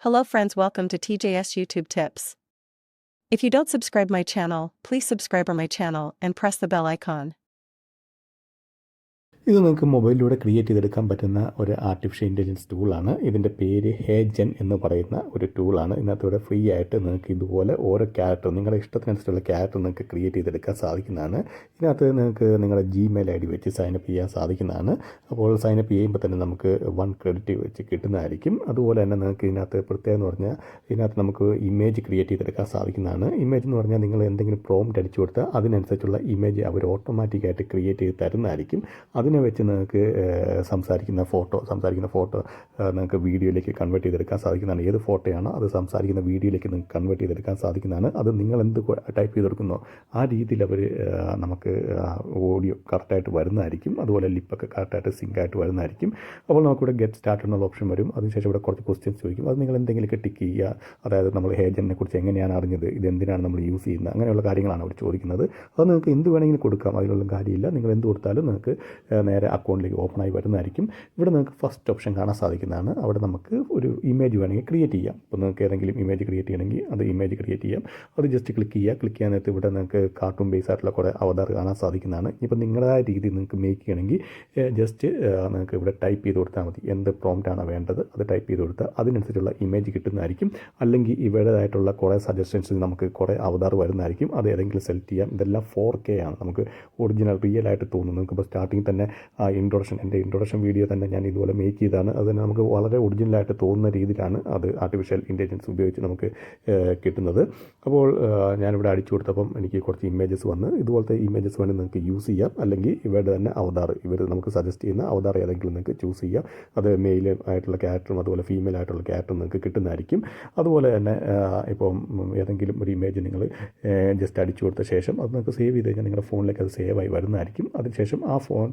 Hello friends welcome to TJS YouTube Tips. If you don't subscribe my channel, please subscribe my channel and press the bell icon. ഇത് നിങ്ങൾക്ക് മൊബൈലിലൂടെ create ചെയ്തെടുക്കാൻ പറ്റുന്ന ഒരു artificial intelligence ടൂളാണ് ഇതിന്റെ പേര് ഹേജൻ എന്ന് പറയുന്ന ഒരു ടൂളാണ് ഇതിനകത്തൂടെ ഫ്രീ ആയിട്ട് നിങ്ങൾക്ക് ഇതുപോലെ ഓരോ ക്യാരക്ടർ നിങ്ങളുടെ ഇഷ്ടത്തിനനുസരിച്ചുള്ള ക്യാരക്ടർ നിങ്ങൾക്ക് ക്രിയേറ്റ് ചെയ്തെടുക്കാൻ സാധിക്കുന്നതാണ്. ഇതിനകത്ത് നിങ്ങൾക്ക് നിങ്ങളുടെ ജിമെയിൽ ഐ ഡി വെച്ച് സൈനപ്പ് ചെയ്യാൻ സാധിക്കുന്നതാണ്. അപ്പോൾ സൈനപ്പ് ചെയ്യുമ്പോൾ തന്നെ നമുക്ക് വൺ ക്രെഡിറ്റ് വെച്ച് കിട്ടുന്നതായിരിക്കും. അതുപോലെ തന്നെ നിങ്ങൾക്ക് ഇതിനകത്ത് പ്രത്യേകം എന്ന് പറഞ്ഞാൽ ഇതിനകത്ത് നമുക്ക് ഇമേജ് ക്രിയേറ്റ് ചെയ്തെടുക്കാൻ സാധിക്കുന്നതാണ്. ഇമേജ് എന്ന് പറഞ്ഞാൽ നിങ്ങൾ എന്തെങ്കിലും പ്രോംപ്റ്റ് അടിച്ചു കൊടുത്താൽ അതിനനുസരിച്ചുള്ള ഇമേജ് അവർ ഓട്ടോമാറ്റിക്കായിട്ട് ക്രിയേറ്റ് ചെയ്ത് തരുന്നതായിരിക്കും. അതിനെ വെച്ച് നിങ്ങൾക്ക് സംസാരിക്കുന്ന ഫോട്ടോ സംസാരിക്കുന്ന ഫോട്ടോ നിങ്ങൾക്ക് വീഡിയോയിലേക്ക് കൺവേർട്ട് ചെയ്തെടുക്കാൻ സാധിക്കുന്നതാണ്. ഏത് ഫോട്ടോയാണോ അത് സംസാരിക്കുന്ന വീഡിയോയിലേക്ക് നിങ്ങൾക്ക് കൺവേർട്ട് ചെയ്തെടുക്കാൻ സാധിക്കുന്നതാണ്. അത് നിങ്ങൾ എന്ത് ടൈപ്പ് ചെയ്തെടുക്കുന്നോ ആ രീതിയിൽ അവർ നമുക്ക് ഓഡിയോ കറക്റ്റായിട്ട് വരുന്നതായിരിക്കും. അതുപോലെ ലിപ്പൊക്കെ കറക്റ്റായിട്ട് സിങ്ക് ആയിട്ട് വരുന്നതായിരിക്കും. അപ്പോൾ നമുക്കിവിടെ ഗെറ്റ് സ്റ്റാർട്ട് എന്നുള്ള ഓപ്ഷൻ വരും. അതിനുശേഷം ഇവിടെ കുറച്ച് ക്വസ്റ്റ്യൻസ് ചോദിക്കും. അത് നിങ്ങൾ എന്തെങ്കിലുമൊക്കെ ടിക്ക് ചെയ്യുക. അതായത് നമ്മൾ ഹേജനെ കുറിച്ച് എങ്ങനെയാണ് അറിഞ്ഞത്? ഇത് എന്തിനാണ് നമ്മൾ യൂസ് ചെയ്യുന്നത്? അങ്ങനെയുള്ള കാര്യങ്ങളാണ് അവർ ചോദിക്കുന്നത്. അത് നിങ്ങൾക്ക് എന്ത് വേണമെങ്കിലും കൊടുക്കാം. അതിലുള്ള കാര്യമില്ല. നിങ്ങൾ എന്ത് കൊടുത്താലും നിങ്ങൾക്ക് നേരെ അക്കൗണ്ടിലേക്ക് ഓപ്പൺ ആയി വരുന്നതായിരിക്കും. ഇവിടെ നിങ്ങൾക്ക് ഫസ്റ്റ് ഓപ്ഷൻ കാണാൻ സാധിക്കുന്നതാണ്. അവിടെ നമുക്ക് ഒരു ഇമേജ് വേണമെങ്കിൽ ക്രിയേറ്റ് ചെയ്യാം. അപ്പോൾ നിങ്ങൾക്ക് ഏതെങ്കിലും ഇമേജ് ക്രിയേറ്റ് ചെയ്യണമെങ്കിൽ അത് ഇമേജ് ക്രിയേറ്റ് ചെയ്യാം. അത് ജസ്റ്റ് ക്ലിക്ക് ചെയ്യുക. ക്ലിക്ക് ചെയ്യാൻ നേരത്ത് ഇവിടെ നിങ്ങൾക്ക് കാർട്ടൂൺ ബേസ് ആയിട്ടുള്ള കുറേ അവതാർ കാണാൻ സാധിക്കുന്നതാണ്. ഇപ്പോൾ നിങ്ങളുടേതായ രീതിയിൽ നിങ്ങൾക്ക് മേക്ക് ചെയ്യണമെങ്കിൽ ജസ്റ്റ് നിങ്ങൾക്ക് ഇവിടെ ടൈപ്പ് ചെയ്ത് കൊടുത്താൽ മതി. എന്ത് പ്രോംപ്റ്റ് ആണ് വേണ്ടത് അത് ടൈപ്പ് ചെയ്ത് കൊടുത്താൽ അതിനനുസരിച്ചുള്ള ഇമേജ് കിട്ടുന്നതായിരിക്കും. അല്ലെങ്കിൽ ഇവരുടേതായിട്ടുള്ള കുറേ സജഷൻസ് നമുക്ക് കുറേ അവതാർ വരുന്നതായിരിക്കും. അത് ഏതെങ്കിലും സെലക്ട് ചെയ്യാം. ഇതെല്ലാം ഫോർ കെ ആണ്. നമുക്ക് ഒറിജിനൽ റിയൽ ആയിട്ട് തോന്നുന്നു. നിങ്ങൾക്ക് ഇപ്പോൾ സ്റ്റാർട്ടിങ് തന്നെ ആ ഇൻട്രൊഡക്ഷൻ എന്റെ ഇൻട്രൊഡക്ഷൻ വീഡിയോ തന്നെ ഞാൻ ഇതുപോലെ മേക്ക് ചെയ്താണ് അത് നമുക്ക് വളരെ ഒറിജിനലായിട്ട് തോന്നുന്ന രീതിയിലാണ് അത് ആർട്ടിഫിഷ്യൽ ഇന്റലിജൻസ് ഉപയോഗിച്ച് നമുക്ക് കിട്ടുന്നത്. അപ്പോൾ ഞാനിവിടെ അടിച്ചു കൊടുത്തപ്പം എനിക്ക് കുറച്ച് ഇമേജസ് വന്ന്. ഇതുപോലത്തെ ഇമേജസ് വേണമെങ്കിൽ നിങ്ങൾക്ക് യൂസ് ചെയ്യാം. അല്ലെങ്കിൽ ഇവരുടെ തന്നെ അവതാർ ഇവർ നമുക്ക് സജസ്റ്റ് ചെയ്യുന്ന അവതാർ ഏതെങ്കിലും നിങ്ങൾക്ക് ചൂസ് ചെയ്യാം. അത് മെയിൽ ആയിട്ടുള്ള ക്യാരക്ടറും അതുപോലെ ഫീമെയിൽ ആയിട്ടുള്ള ക്യാരക്ടറും നിങ്ങൾക്ക് കിട്ടുന്നതായിരിക്കും. അതുപോലെ തന്നെ ഇപ്പം ഏതെങ്കിലും ഒരു ഇമേജ് നിങ്ങൾ ജസ്റ്റ് അടിച്ചു കൊടുത്ത ശേഷം അത് നിങ്ങൾക്ക് സേവ് ചെയ്ത് കഴിഞ്ഞാൽ നിങ്ങളുടെ ഫോണിലേക്ക് അത് സേവായി വരുന്നതായിരിക്കും. അതിനുശേഷം ആ ഫോൺ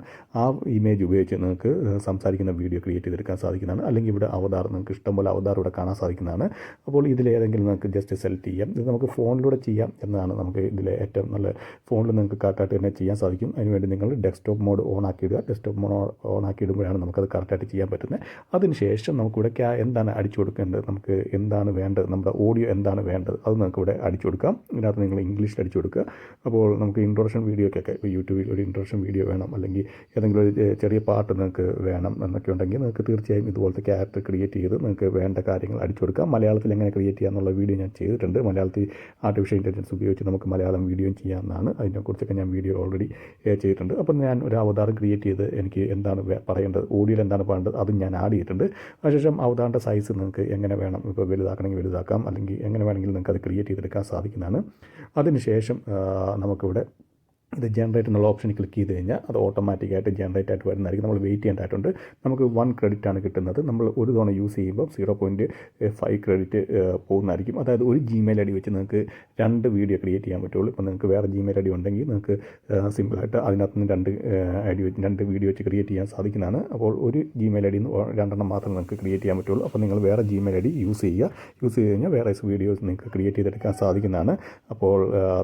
ഇമേജ് ഉപയോഗിച്ച് നിങ്ങൾക്ക് സംസാരിക്കുന്ന വീഡിയോ ക്രിയേറ്റ് ചെയ്തെടുക്കാൻ സാധിക്കുന്നതാണ്. അല്ലെങ്കിൽ ഇവിടെ അവതാർ നിങ്ങൾക്ക് ഇഷ്ടംപോലെ അവതാർ ഇവിടെ കാണാൻ സാധിക്കുന്നതാണ്. അപ്പോൾ ഇതിലേതെങ്കിലും നിങ്ങൾക്ക് ജസ്റ്റ് സെലക്ട് ചെയ്യാം. ഇത് നമുക്ക് ഫോണിലൂടെ ചെയ്യാം എന്നതാണ് നമുക്ക് ഇതിലെ ഏറ്റവും നല്ല ഫോണിൽ നിങ്ങൾക്ക് കറക്റ്റായിട്ട് തന്നെ ചെയ്യാൻ സാധിക്കും. അതിനുവേണ്ടി നിങ്ങൾ ഡെസ്ക്ടോപ്പ് മോഡ് ഓൺ ആക്കി ആക്കിയിടുക. ഡെസ്ക്ടോപ്പ് മോഡ് ഓൺ ആക്കി ആക്കിയിടുമ്പോഴാണ് നമുക്കത് കറക്റ്റായിട്ട് ചെയ്യാൻ പറ്റുന്നത്. അതിനുശേഷം നമുക്കിവിടെ എന്താണ് അടിച്ചു കൊടുക്കേണ്ടത്? നമുക്ക് എന്താണ് വേണ്ടത്? നമ്മുടെ ഓഡിയോ എന്താണ് വേണ്ടത്? അത് നമുക്ക് ഇവിടെ അടിച്ചു കൊടുക്കാം. ഇതിനകത്ത് നിങ്ങൾ ഇംഗ്ലീഷിൽ അടിച്ചു കൊടുക്കുക. അപ്പോൾ നമുക്ക് ഇൻട്രൊഡക്ഷൻ വീഡിയോക്കൊക്കെ യൂട്യൂബിൽ ഒരു ഇൻട്രൊഡക്ഷൻ വീഡിയോ വേണം. അല്ലെങ്കിൽ ഏതെങ്കിലും ഒരു ചെറിയ പാട്ട് നിങ്ങൾക്ക് വേണം എന്നൊക്കെ ഉണ്ടെങ്കിൽ നിങ്ങൾക്ക് തീർച്ചയായും ഇതുപോലത്തെ ക്യാരക്ടർ ക്രിയേറ്റ് ചെയ്ത് നിങ്ങൾക്ക് വേണ്ട കാര്യങ്ങൾ അടിച്ചു കൊടുക്കാം. മലയാളത്തിൽ എങ്ങനെ ക്രിയേറ്റ് ചെയ്യാമെന്നുള്ള വീഡിയോ ഞാൻ ചെയ്തിട്ടുണ്ട്. മലയാളത്തിൽ ആർട്ടിഫിഷ്യൽ ഇന്റലിജൻസ് ഉപയോഗിച്ച് നമുക്ക് മലയാളം വീഡിയോയും ചെയ്യാവുന്നതാണ് അതിനെക്കുറിച്ചൊക്കെ ഞാൻ വീഡിയോ ഓൾറെഡി ചെയ്തിട്ടുണ്ട്. അപ്പം ഞാൻ ഒരു അവതാരം ക്രിയേറ്റ് ചെയ്ത് എനിക്ക് എന്താണ് പറയേണ്ടത്? ഓഡിയോയിൽ എന്താണ് പറയേണ്ടത് അതും ഞാൻ ആഡ് ചെയ്തിട്ടുണ്ട്. അതിനുശേഷം അവതാറിന്റെ സൈസ് നിങ്ങൾക്ക് എങ്ങനെ വേണം? ഇപ്പോൾ വലുതാക്കണമെങ്കിൽ വലുതാക്കാം. അല്ലെങ്കിൽ എങ്ങനെ വേണമെങ്കിലും നിങ്ങൾക്ക് അത് ക്രിയേറ്റ് ചെയ്തെടുക്കാൻ സാധിക്കുന്നതാണ്. അതിനുശേഷം നമുക്കിവിടെ ഇത് ജനറേറ്റ് എന്നുള്ള ഓപ്ഷനിൽ ക്ലിക്ക് ചെയ്ത് കഴിഞ്ഞാൽ അത് ഓട്ടോമാറ്റിക്കായിട്ട് ജനറേറ്റ് ആയിട്ട് വരുന്നതായിരിക്കും. നമ്മൾ വെയിറ്റ് ചെയ്യേണ്ടതായിട്ടുണ്ട്. നമുക്ക് വൺ ക്രെഡിറ്റ് ആണ് കിട്ടുന്നത്. നമ്മൾ ഒരു തവണ യൂസ് ചെയ്യുമ്പോൾ സീറോ പോയിന്റ് ഫൈവ് ക്രെഡിറ്റ് പോകുന്നതായിരിക്കും. അതായത് ഒരു ജിമെയിൽ ഐ ഡി വെച്ച് നിങ്ങൾക്ക് രണ്ട് വീഡിയോ ക്രിയേറ്റ് ചെയ്യാൻ പറ്റുള്ളൂ. ഇപ്പോൾ നിങ്ങൾക്ക് വേറെ ജിമെയിൽ ഐ ഡി ഉണ്ടെങ്കിൽ നിങ്ങൾക്ക് സിമ്പിളായിട്ട് അതിനകത്ത് നിന്ന് രണ്ട് ഐ ഡി വെച്ച് രണ്ട് വീഡിയോ വെച്ച് ക്രിയേറ്റ് ചെയ്യാൻ സാധിക്കുന്നതാണ്. അപ്പോൾ ഒരു ജിമെയിൽ ഐ ഡി രണ്ടെണ്ണം മാത്രമേ നിങ്ങൾക്ക് ക്രിയേറ്റ് ചെയ്യാൻ പറ്റുള്ളൂ. അപ്പോൾ നിങ്ങൾ വേറെ ജിമെയിൽ ഐ ഡി യൂസ് ചെയ്യുക. യൂസ് ചെയ്ത് കഴിഞ്ഞാൽ വേറെ വീഡിയോസ് നിങ്ങൾക്ക് ക്രിയേറ്റ് ചെയ്തെടുക്കാൻ സാധിക്കുന്നതാണ്. അപ്പോൾ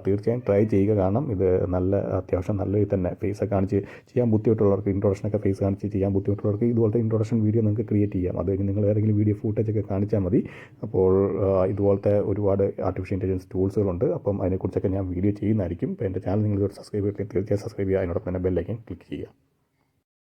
തീർച്ചയായും ട്രൈ ചെയ്യുക കാരണം ഇത് നല്ല അത്യാവശ്യം നല്ല രീതിയിൽ തന്നെ ഫേസ് കാണിച്ച് ചെയ്യാൻ ബുദ്ധിമുട്ടുള്ളവർക്ക് ഇൻട്രൊഡക്ഷനൊക്കെ ഫേസ് കാണിച്ച് ചെയ്യാൻ ബുദ്ധിമുട്ടുള്ളവർക്ക് ഇതുപോലത്തെ ഇൻട്രൊഡക്ഷൻ വീഡിയോ നിങ്ങൾക്ക് ക്രിയേറ്റ് ചെയ്യാം. അത് നിങ്ങൾ ഏതെങ്കിലും വീഡിയോ ഫൂട്ടേജ് ഒക്കെ കാണിച്ചാൽ മതി. അപ്പോൾ ഇതുപോലത്തെ ഒരുപാട് ആർട്ടിഫിഷ്യൽ ഇന്റലിജൻസ് ടൂൾസുകളുണ്ട് അപ്പം അതിനെക്കുറിച്ചൊക്കെ ഞാൻ വീഡിയോ ചെയ്യുന്നതായിരിക്കും. അപ്പോൾ എന്റെ ചാനൽ നിങ്ങൾ സബ്സ്ക്രൈബ് ചെയ്തിട്ട് തീർച്ചയായും സബ്സ്ക്രൈബ് ചെയ്യുക. അതിനോടൊപ്പം തന്നെ ബെല്ലൈക്കൻ ക്ലിക്ക് ചെയ്യുക.